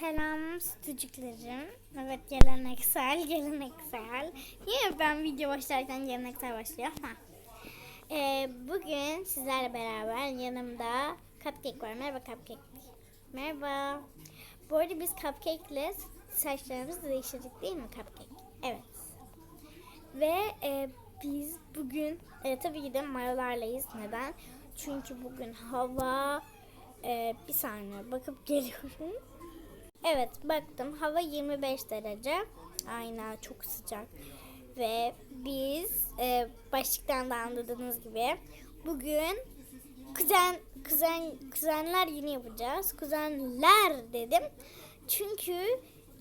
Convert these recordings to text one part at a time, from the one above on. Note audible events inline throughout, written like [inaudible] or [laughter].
Selam sütücüklerim. Evet geleneksel, geleneksel. Yine ben video başlarken geleneksel başlıyor ama. Ee, bugün sizlerle beraber yanımda Cupcake var. Merhaba Cupcake. Merhaba. Bu arada biz Cupcake ile saçlarımızı değiştirdik değil mi Cupcake? Evet. Ve e, biz bugün e, tabii ki de mayolarlayız. Neden? Çünkü bugün hava e, bir saniye bakıp geliyorum. Evet baktım hava 25 derece. Aynen çok sıcak. Ve biz e, başlıktan da anladığınız gibi bugün kuzen kuzen kuzenler yeni yapacağız. Kuzenler dedim. Çünkü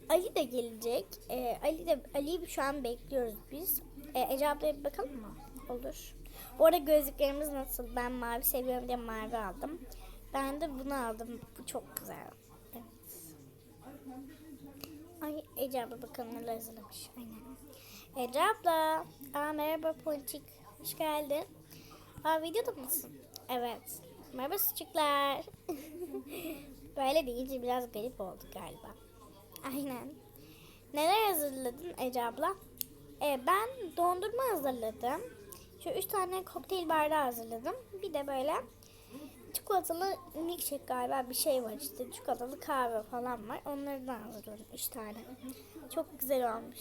Ali de gelecek. E, Ali de Ali'yi şu an bekliyoruz biz. E, Ece ablaya bir bakalım mı? Olur. Bu arada gözlüklerimiz nasıl? Ben mavi seviyorum diye mavi aldım. Ben de bunu aldım. Bu çok güzel. Evet. Ay Ece abla bakalım neler hazırlamış. Aynen. Ece abla. Aa, merhaba Ponçik. Hoş geldin. Aa, videoda mısın? Evet. Merhaba çocuklar. [laughs] Böyle deyince biraz garip oldu galiba. Aynen. Neler hazırladın Ece abla? Ee, ben dondurma hazırladım. Şu üç tane kokteyl bardağı hazırladım. Bir de böyle çikolatalı milkshake galiba bir şey var işte. Çikolatalı kahve falan var. Onlardan hazırladım. Üç tane. Çok güzel olmuş.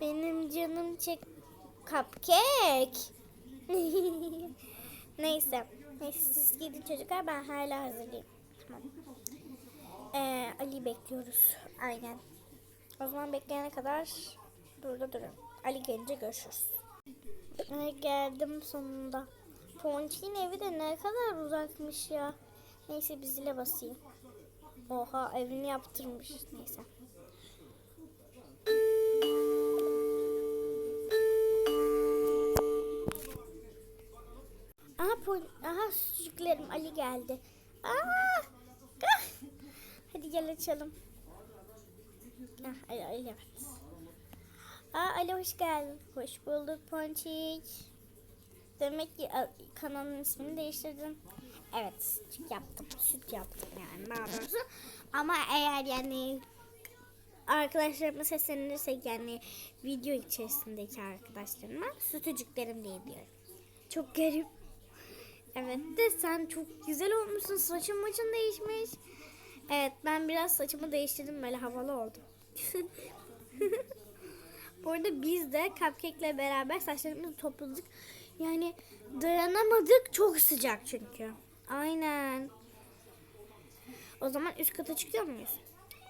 Benim canım çek cupcake. [laughs] Neyse. Neyse siz gidin çocuklar ben hala hazırlayayım. Tamam. Ee, Ali bekliyoruz. Aynen. O zaman bekleyene kadar burada durun. Ali gelince görüşürüz. Geldim sonunda. Ponçik'in evi de ne kadar uzakmış ya. Neyse bir zile basayım. Oha evini yaptırmış. Neyse. Aha, pon aha çocuklarım Ali geldi. Aa! Ah! Hadi gel açalım. Ah, Ali, Ali. Aa, Ali hoş geldin. Hoş bulduk Ponçik. Demek ki kanalın ismini değiştirdin. Evet süt yaptım. Süt yaptım yani daha doğrusu. Ama eğer yani arkadaşlarıma seslenirsek yani video içerisindeki arkadaşlarıma sütücüklerim diye diyorum. Çok garip. Evet de sen çok güzel olmuşsun. Saçın maçın değişmiş. Evet ben biraz saçımı değiştirdim böyle havalı oldum. [laughs] Bu arada biz de Cupcake'le beraber saçlarımızı topladık. Yani dayanamadık. Çok sıcak çünkü. Aynen. O zaman üst kata çıkıyor muyuz?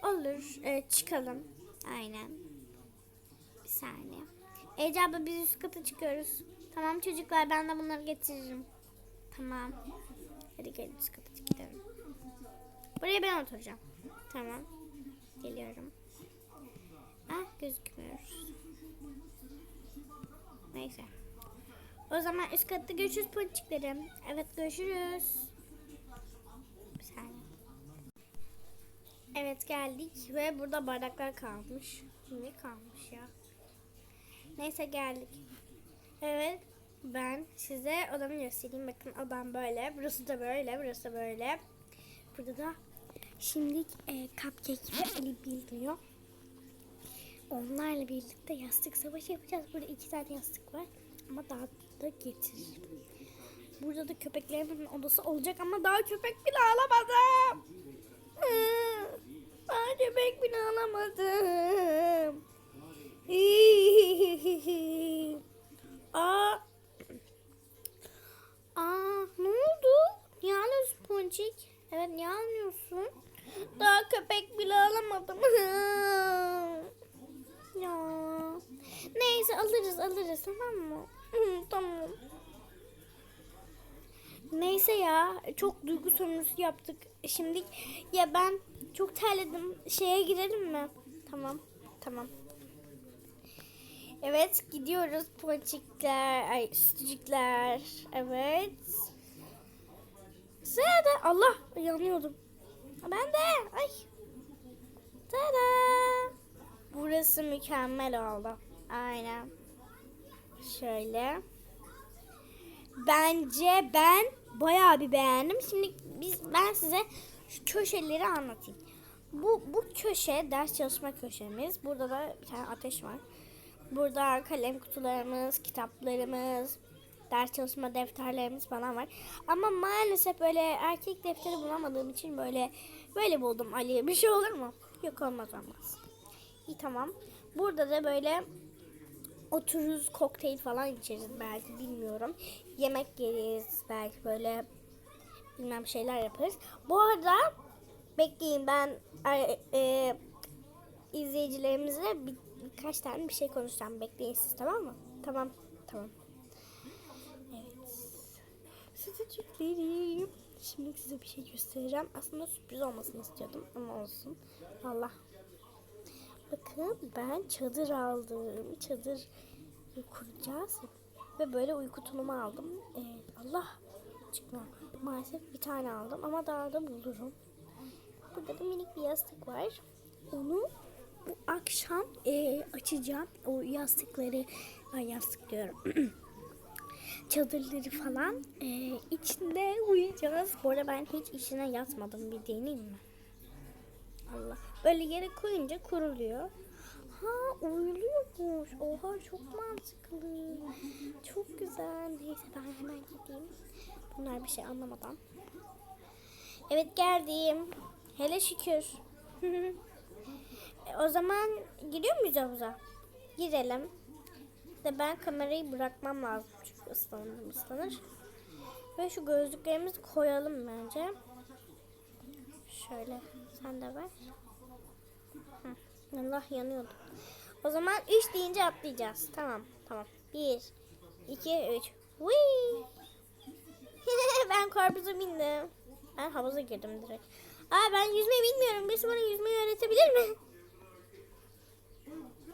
Olur. Evet, çıkalım. Aynen. Bir saniye. Ece abla biz üst kata çıkıyoruz. Tamam çocuklar ben de bunları getiririm. Tamam. Hadi gelin üst kata gidelim. Buraya ben oturacağım. Tamam. Geliyorum. Ah gözükmüyoruz. Neyse. O zaman üst katta görüşürüz ponçiklerim. Evet görüşürüz. Bir saniye. Evet geldik ve burada bardaklar kalmış. Ne kalmış ya? Neyse geldik. Evet ben size odamı göstereyim. Bakın odam böyle. Burası da böyle. Burası da böyle. Burada da şimdi e, cupcake ve Ali bildiriyor. Onlarla birlikte yastık savaşı yapacağız. Burada iki tane yastık var. Ama daha da getiririm. Burada da köpeklerimin odası olacak ama daha köpek bile alamadım. Daha köpek bile alamadım. Aa. Aa, ne oldu? Niye ağlıyorsun Ponçik? Evet niye ağlıyorsun? Daha köpek bile alamadım. ya. Neyse alırız alırız tamam mı? Tamam. Neyse ya çok duygu sömürüsü yaptık. Şimdi ya ben çok terledim. Şeye girelim mi? Tamam. Tamam. Evet gidiyoruz ponçikler, ay sütücükler. Evet. Sırada Allah yanıyordum. Ben de ay. Tada. Burası mükemmel oldu. Aynen. Şöyle. Bence ben bayağı bir beğendim. Şimdi biz ben size şu köşeleri anlatayım. bu bu köşe ders çalışma köşemiz. Burada da bir tane ateş var. Burada kalem kutularımız, kitaplarımız, ders çalışma defterlerimiz falan var. Ama maalesef böyle erkek defteri bulamadığım için böyle böyle buldum Ali'ye. Bir şey olur mu? Yok olmaz olmaz. İyi tamam. Burada da böyle otururuz kokteyl falan içeriz belki bilmiyorum. Yemek yeriz belki böyle bilmem şeyler yaparız. Bu arada bekleyin ben e, e, izleyicilerimizle bir, birkaç tane bir şey konuşacağım. Bekleyin siz tamam mı? Tamam tamam. Evet. Sütücüklerim. Şimdi size bir şey göstereceğim. Aslında sürpriz olmasını istiyordum ama olsun. Allah. Bakın ben çadır aldım. Çadır kuracağız. Ve böyle uyku tulumu aldım. Ee, Allah çıkma. Maalesef bir tane aldım ama daha da bulurum. Burada da minik bir yastık var. Onu bu akşam e, açacağım. O yastıkları, ay yastık diyorum. [clears throat] Çadırları falan e, içinde uyuyacağız. Bu arada ben hiç içine yatmadım. Bir deneyeyim mi? Allah. Böyle yere koyunca kuruluyor. Ha uyuluyormuş. Oha çok mantıklı. Çok güzel. Neyse ben hemen gideyim. Bunlar bir şey anlamadan. Evet geldim. Hele şükür. [laughs] E, o zaman giriyor muyuz havuza? Girelim. De ben kamerayı bırakmam lazım çünkü ıslanır ıslanır. Ve şu gözlüklerimizi koyalım bence. Şöyle sen de ver. Hı, Allah yanıyordu. O zaman 3 deyince atlayacağız. Tamam tamam. 1, 2, 3. Whee! ben karpuza bindim. Ben havuza girdim direkt. Aa ben yüzmeyi bilmiyorum. Birisi bana yüzmeyi öğretebilir mi?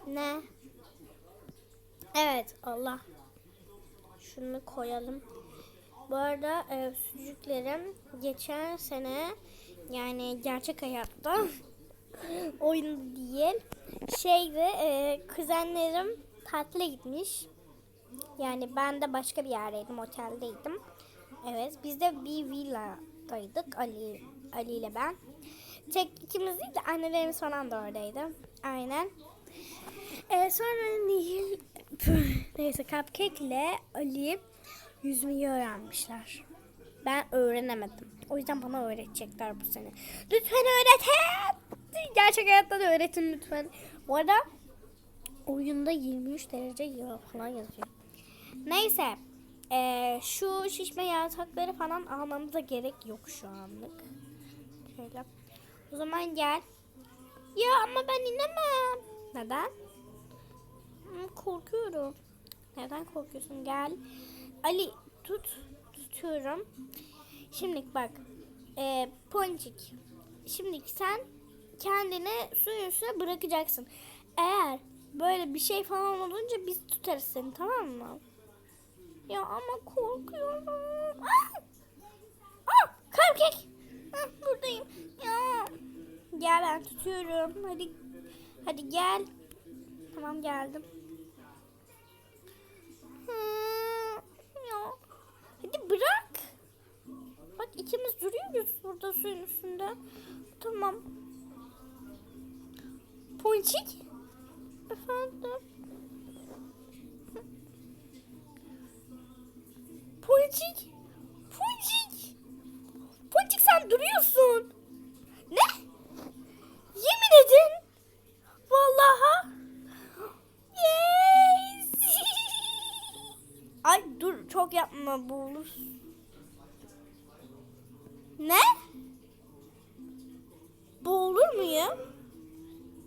Ne? Evet Allah. Şunu koyalım. Bu arada e, sucuklarım geçen sene yani gerçek hayatta [clears throat] oyun değil şeyde e, kuzenlerim tatile gitmiş. Yani ben de başka bir yerdeydim, oteldeydim. Evet, biz de bir villadaydık Ali Ali ile ben. Tek ikimiz değil de annelerimiz falan da oradaydı. Aynen. Ee, sonra Nihil [laughs] neyse Cupcake ile Ali yüzmeyi öğrenmişler. Ben öğrenemedim. O yüzden bana öğretecekler bu sene. Lütfen öğretin. Gerçek hayatta da öğretin lütfen. Bu arada oyunda 23 derece falan yazıyor. Neyse. Ee, şu şişme yatakları falan almamıza gerek yok şu anlık. Şöyle. O zaman gel. Ya ama ben inemem. Neden? Hmm, Korkuyorum. Neden korkuyorsun? Gel. Ali tut. Tutuyorum. Şimdi bak. E, Ponçik. Şimdi sen kendini suyun üstüne bırakacaksın. Eğer böyle bir şey falan olunca biz tutarız seni tamam mı? Ya ama korkuyorum. Ah! Ah! Cupcake. Ah, buradayım. Ya. Gel ben tutuyorum. Hadi. Hadi gel. Tamam geldim. Hmm, ya. Hadi bırak. Bak ikimiz duruyoruz burada suyun üstünde. Tamam. Ponçik. Efendim. Ponçik. Ponçik. Ponçik sen duruyorsun. Ne? Yemin edin. Vallahi. Yes. [laughs] Ay dur çok yapma boğulur. Ne? Boğulur muyum?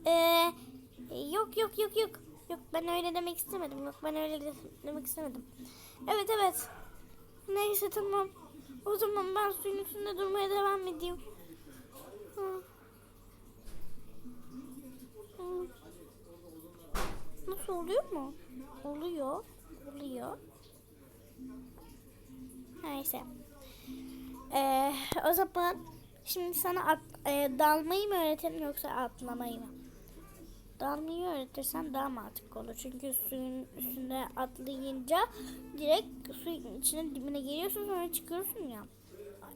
Ee, yok yok yok yok. Yok ben öyle demek istemedim. Yok ben öyle de- demek istemedim. Evet evet. Neyse tamam. O zaman ben suyun üstünde durmaya devam edeyim. Nasıl oluyor mu? Oluyor. Oluyor. Neyse. Ee, o zaman şimdi sana at, e, dalmayı mı öğretelim yoksa atlamayı mı? Dalmayı öğretirsen daha mantıklı olur. Çünkü suyun üstünde atlayınca direkt suyun içine dibine giriyorsun sonra çıkıyorsun ya.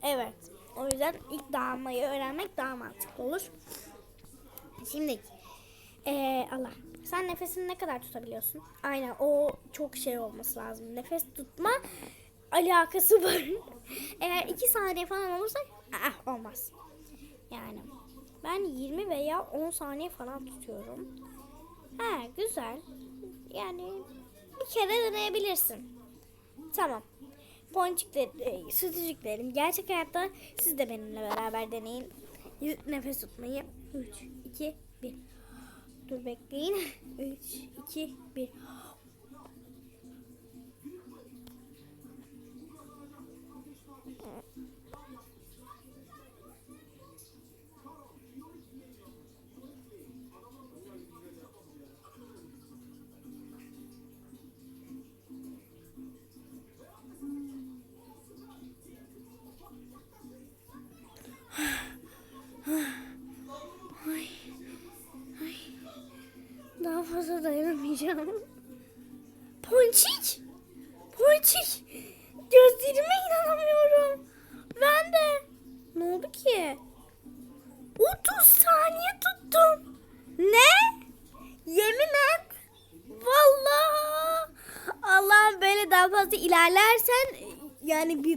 Evet. O yüzden ilk dalmayı öğrenmek daha mantıklı olur. Şimdi ee, Allah. Sen nefesini ne kadar tutabiliyorsun? Aynen o çok şey olması lazım. Nefes tutma alakası var. [laughs] Eğer 2 saniye falan olursa ah, olmaz. Yani ben 20 veya 10 saniye falan tutuyorum. Ha güzel. Yani bir kere deneyebilirsin. Tamam. Ponçikler, e, sütücüklerim. Gerçek hayatta siz de benimle beraber deneyin. Nefes tutmayı. 3, 2, 1. Dur bekleyin. 3, 2, 1.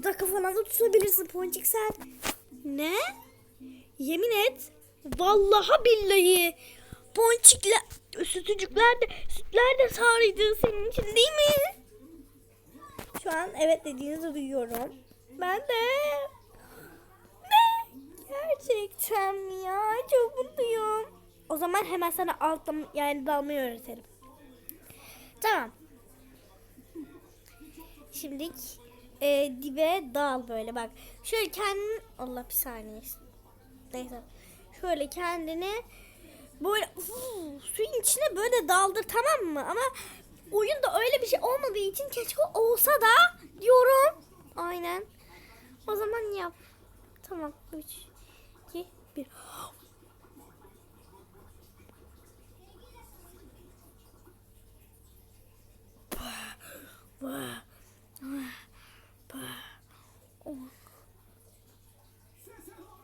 bir falan da tutabilirsin Ponçik sen. Ne? Yemin et. Vallahi billahi. Ponçikler, sütücükler de, sütler de sarıydı senin için değil mi? Şu an evet dediğinizi duyuyorum. Ben de. Ne? Gerçekten ya? Çok mutluyum. O zaman hemen sana alttan yani dalmayı öğretelim. Tamam. Şimdi e, dibe dal böyle bak. Şöyle kendin Allah bir saniye. Neyse. Şöyle kendini böyle uf, suyun içine böyle daldır tamam mı? Ama oyunda öyle bir şey olmadığı için keşke olsa da diyorum. Aynen. O zaman yap. Tamam. 3 2 1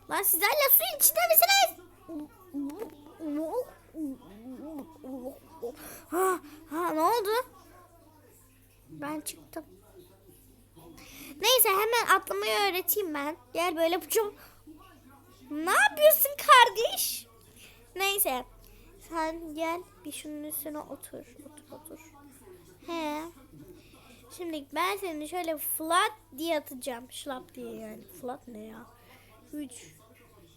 Lan siz hala içinde misiniz? Ha, ha ne oldu? Ben çıktım. Neyse hemen atlamayı öğreteyim ben. Gel böyle yapacağım. Ne yapıyorsun kardeş? Neyse. Sen gel bir şunun üstüne otur. Otur otur. He. Şimdi ben seni şöyle flat diye atacağım. Şlap diye yani. Flat ne ya? 3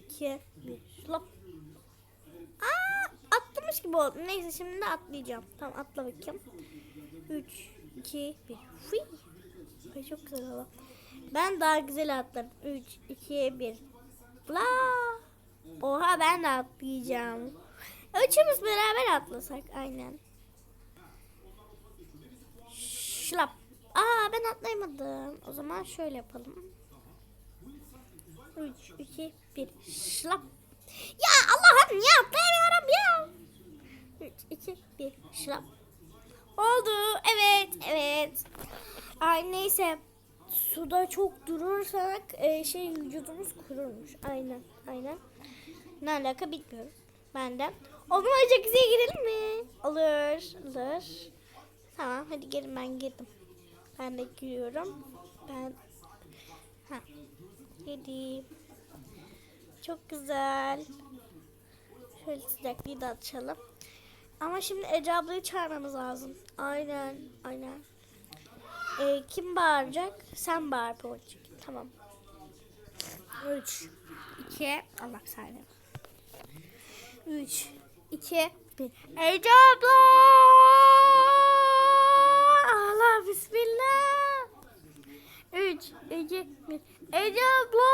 2 1 şlap. Aa, atlamış gibi oldum. Neyse şimdi de atlayacağım. Tamam atla bakayım. 3 2 1 Fıy. Ay çok güzel oldu. Ben daha güzel atlarım. 3 2 1 Bla. Oha ben de atlayacağım. Üçümüz beraber atlasak aynen. Şlap. Aa ben atlayamadım. O zaman şöyle yapalım. 3, 2, 1. Şlap. Ya Allah'ım niye atlayamıyorum ya? 3, 2, 1. Şlap. Oldu. Evet, evet. Ay neyse. Suda çok durursak e, şey vücudumuz kururmuş. Aynen, aynen. Ne alaka bilmiyorum. Ben de. O zaman jacuzziye girelim mi? Olur, olur. Tamam hadi gelin ben girdim. Ben de giriyorum. Ben ha. Girdim. Çok güzel. Şöyle sıcaklığı da açalım. Ama şimdi Ece ablayı çağırmamız lazım. Aynen, aynen. Ee, kim bağıracak? Sen bağır Ponçik. Tamam. 3, 2, Allah saniye. 3, 2, 1. Ece abla! Allah bismillah. 3, 2, 1. Ece abla!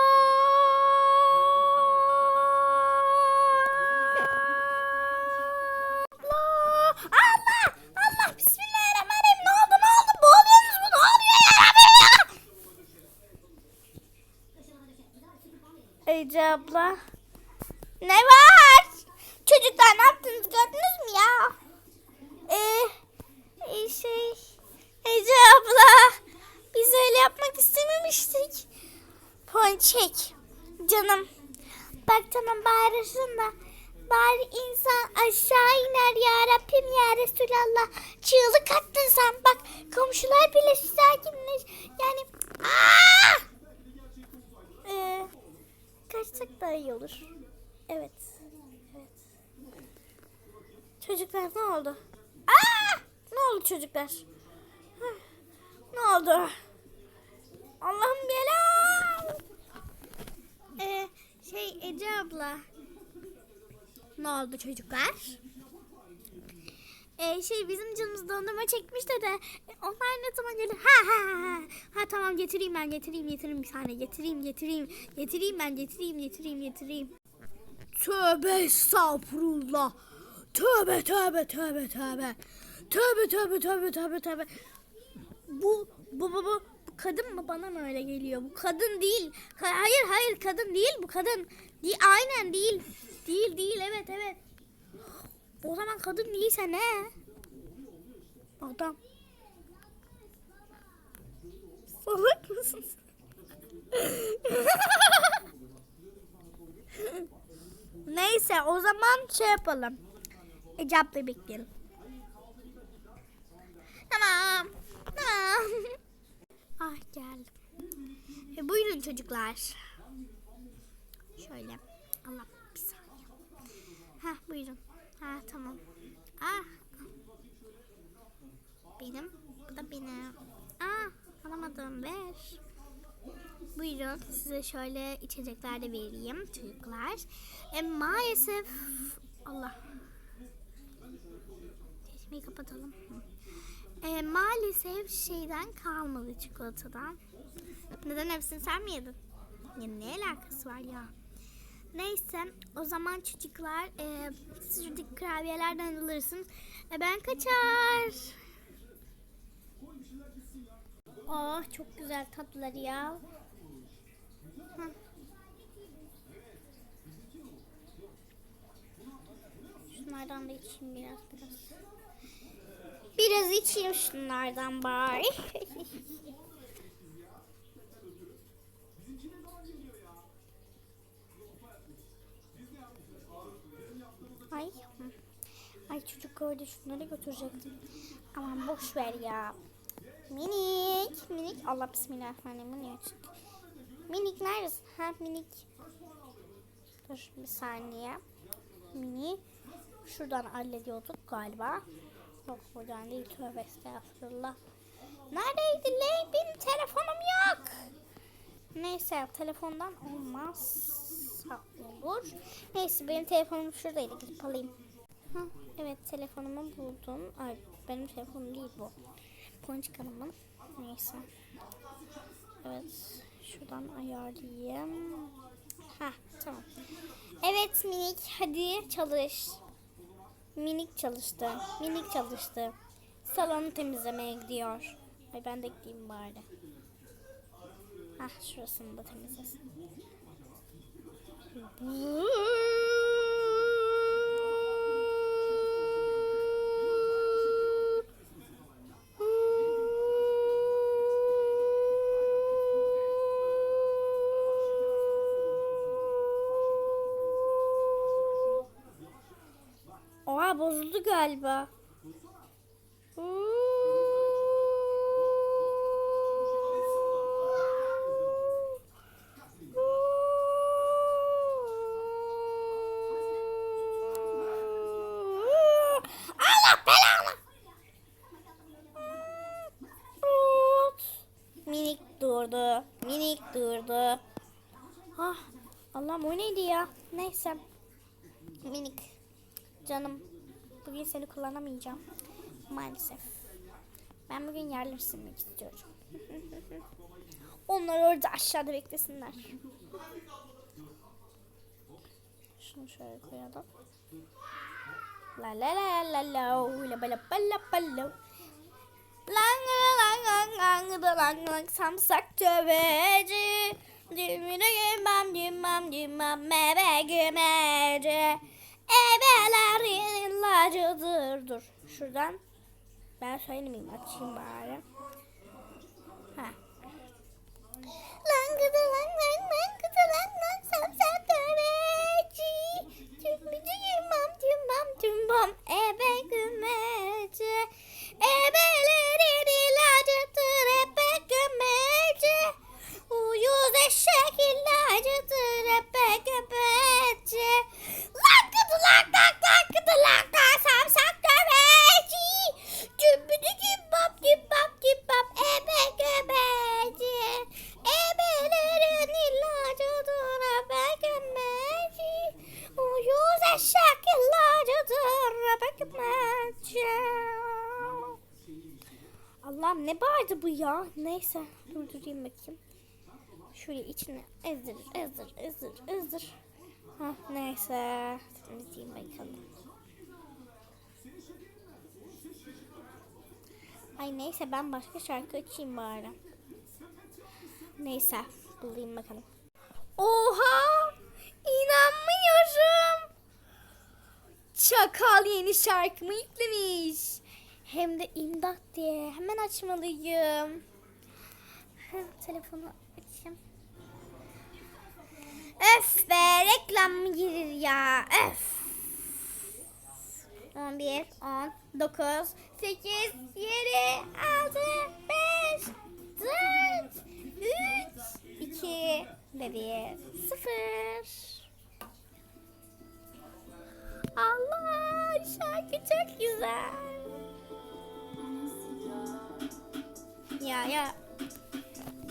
Allah! Allah! Allah! Bismillahirrahmanirrahim. Ne oldu? Ne oldu? Boğuluyorsunuz mu? Ne oluyor ya? Rabbim ya? Ece abla. Ne var? Çocuklar ne yaptınız gördünüz mü ya? Ee, e, şey Ece abla biz öyle yapmak istememiştik. Ponçik canım bak tamam bağırırsın da Bari insan aşağı iner ya Rabbim ya Resulallah. Çığlık attın sen bak. Komşular bile sakinleş. Yani Aa! Ee, kaçsak daha iyi olur. Evet. Evet. Çocuklar ne oldu? Aa! Ne oldu çocuklar? Ne oldu? Allah'ım belam. Ee, şey Ece abla. Ne oldu çocuklar? Ee, şey bizim canımız dondurma çekmişti de e, onlar ne zaman gelir? Ha ha ha, ha. Tamam getireyim ben getireyim getireyim bir saniye getireyim getireyim getireyim ben getireyim getireyim getireyim. Tövbe estağfurullah. Tövbe tövbe tövbe tövbe. Tövbe tövbe tövbe tövbe tövbe. Bu bu bu bu kadın mı bana mı öyle geliyor? Bu kadın değil. Ha- Hayır hayır kadın değil bu kadın. Değil aynen değil. Değil değil evet evet. O zaman kadın değilse ne? Adam. Salak mısın? [laughs] Neyse o zaman şey yapalım. Ecap'la bekleyelim. Tamam. Tamam. [laughs] ah geldim. E, buyurun çocuklar. Şöyle. Allah bir saniye. Ha buyurun. Ha tamam. Ah. Benim. Bu da benim. Ah alamadım. Ver. Buyurun size şöyle içecekler de vereyim çocuklar. E, maalesef Allah. Çeşmeyi kapatalım. E, maalesef şeyden kalmadı çikolatadan. Neden hepsini sen mi yedin? Ya ne alakası var ya? Neyse o zaman çocuklar e, siz şuradaki kurabiyelerden alırsınız. E, ben kaçar. Oh çok güzel tatlılar ya. Hı. Şunlardan da içeyim biraz biraz. Biraz içeyim şunlardan bari. [laughs] Ay. hı. Ay çocuk gördü şunları götürecektim. Aman boş ver ya. Minik, minik. Allah bismillahirrahmanirrahim. Bu ne açık? Minik neredesin? Ha minik. Dur bir saniye. Mini. Şuradan hallediyorduk galiba. Yok buradan değil. Tövbe estağfurullah. Neredeydi lan? Telefonum yok. Neyse telefondan olmaz. olur. Neyse benim telefonum şuradaydı. Gidip alayım. Hı, evet telefonumu buldum. Ay benim telefonum değil bu. Ponçik Hanım'ın. Neyse. Evet. Şuradan ayarlayayım. Ha tamam. Evet minik hadi çalış. Minik çalıştı. Minik çalıştı. Salonu temizlemeye gidiyor. Ay ben de gideyim bari. Hah şurasını da temizlesin. Galiba. Allah belanı. Minik durdu. Minik durdu. Ah Allah'ım o neydi ya? Neyse. Minik. Canım. Bugün seni kullanamayacağım. Maalesef. Ben bugün yerleri silmek istiyorum. Onlar orada aşağıda beklesinler. Şunu şöyle koyalım. La la la la la la la la la la Lang lang lang lang da lang lang samsak tövbeci Dümüne gümem gümem gümem mebe gümece Ebelerin lacıdır. Dur şuradan. Ben söylemeyeyim açayım bari. Ha. Lan gıdı lan lan lan gıdı lan lan sam sam döveci. Tüm bütün yumam tüm bam tüm bam ebe gümeci. Ebelerin ilacıdır. Neyse durdurayım bakayım. Şöyle içine ezdir, ezdir, ezdir, ezdir. Hah neyse. Temizleyeyim bakalım. Ay neyse ben başka şarkı açayım bari. Neyse bulayım bakalım. Oha! İnanmıyorum. Çakal yeni şarkımı yüklemiş. Hem de imdat diye. Hemen açmalıyım. Telefonu açayım. Öf be reklam mı girir ya? Öf. 11, 10, 9, 8, 7, 6, 5, 4, 3, 2 ve 1, 0. Allah şarkı çok güzel. Ya ya.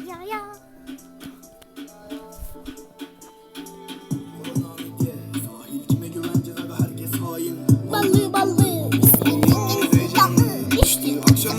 Ya ya. Ballı ballı. Düştü. Akşam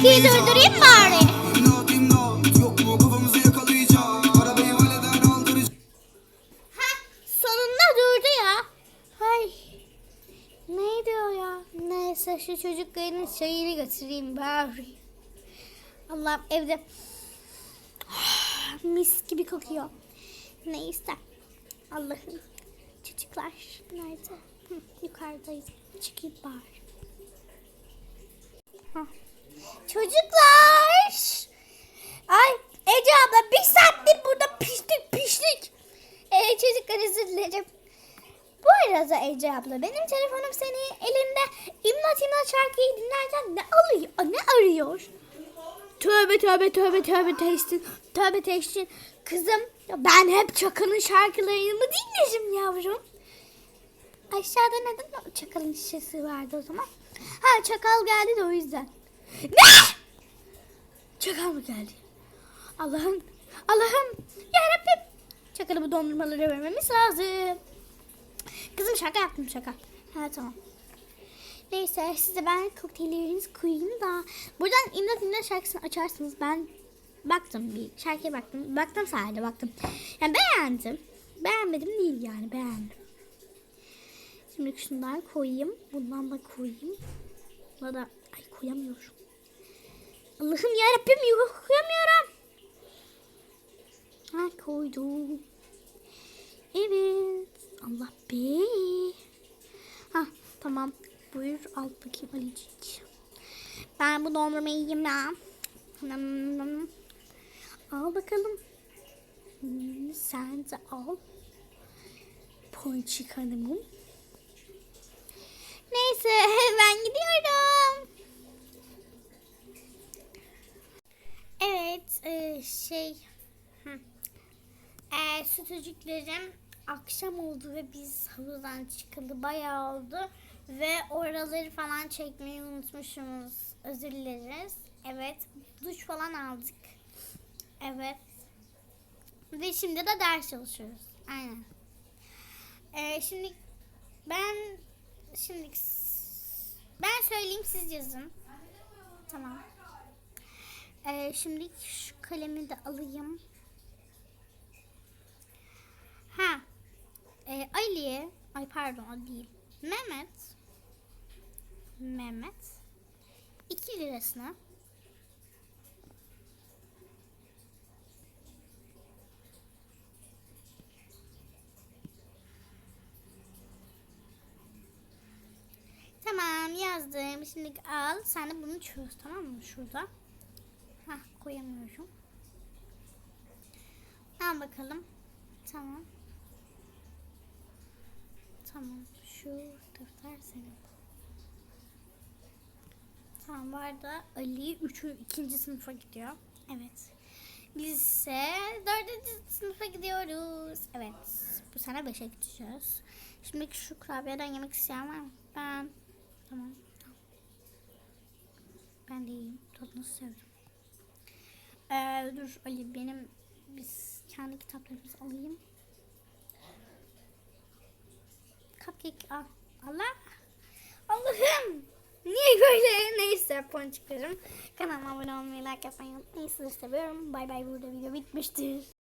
şarkıyı durdurayım bari. Ha, sonunda durdu ya. Hay. Neydi o ya? Neyse şu çocukların çayını götüreyim bari. Allah'ım evde [sighs] mis gibi kokuyor. Neyse. Allah'ım. Çocuklar nerede? Hı, yukarıdayız. Çıkayım bari. Hah. Çocuklar. Ay Ece abla bir saattir burada piştik piştik. Ee, çocuklar özür dilerim. Bu arada Ece abla benim telefonum seni elinde imlat imlat şarkıyı dinlerken ne alıyor ne arıyor? Tövbe tövbe tövbe tövbe testin. Tövbe testin. Kızım ben hep Çakal'ın şarkılarını mı dinlerim yavrum? Aşağıda neden Çakal'ın şişesi vardı o zaman? Ha Çakal geldi de o yüzden. Ne? Çakal mı geldi? Allah'ım, Allah'ım, yarabbim. Çakalı bu dondurmaları vermemiz lazım. Kızım şaka yaptım şaka. Ha tamam. Neyse size ben kokteyllerinizi koyayım da. Buradan imdat imdat şarkısını açarsınız. Ben baktım bir şarkıya baktım. Baktım sadece baktım. Yani beğendim. Beğenmedim değil yani beğendim. Şimdi şundan koyayım. Bundan da koyayım. Buna da ay koyamıyorum. Allah'ım yarabbim yok koyamıyorum. Ha koydum. Evet. Allah be. Ha tamam. Buyur al bakayım Alicik. Ben bu dondurmayı yiyeyim ya. Al bakalım. Hmm, Sen de al. Ponçik hanımım. Neyse [laughs] ben gidiyorum. Ee, şey hı. Ee, sütücüklerim akşam oldu ve biz havuzdan çıkalı bayağı oldu ve oraları falan çekmeyi unutmuşuz. Özür dileriz. Evet, duş falan aldık. Evet. Ve şimdi de ders çalışıyoruz. Aynen. Ee, şimdi ben şimdi ben söyleyeyim siz yazın. Tamam. Ee, şimdi şu kalemi de alayım. Ha. Ee, Ali'ye, ay pardon o değil. Mehmet. Mehmet. 2 lirasına Tamam yazdım. Şimdi al. Sen de bunu çöz tamam mı? Şurada. Koyamıyorum. Al bakalım. Tamam. Tamam. Şu defter senin. Tamam var da Ali 3. ikinci sınıfa gidiyor. Evet. Biz ise dördüncü sınıfa gidiyoruz. Evet. Bu sene 5'e gideceğiz. Şimdi şu kurabiyeden yemek isteyen var mı? Ben. Tamam. Ben de yiyeyim. Tadını sevdim. Ee, dur Ali benim biz kendi kitaplarımızı alayım. Cupcake al. Allah. Allah'ım. Niye böyle? Neyse ponçiklerim. Kanalıma abone olmayı, like yapmayı unutmayın. Sizleri seviyorum. Bay bay burada video bitmiştir.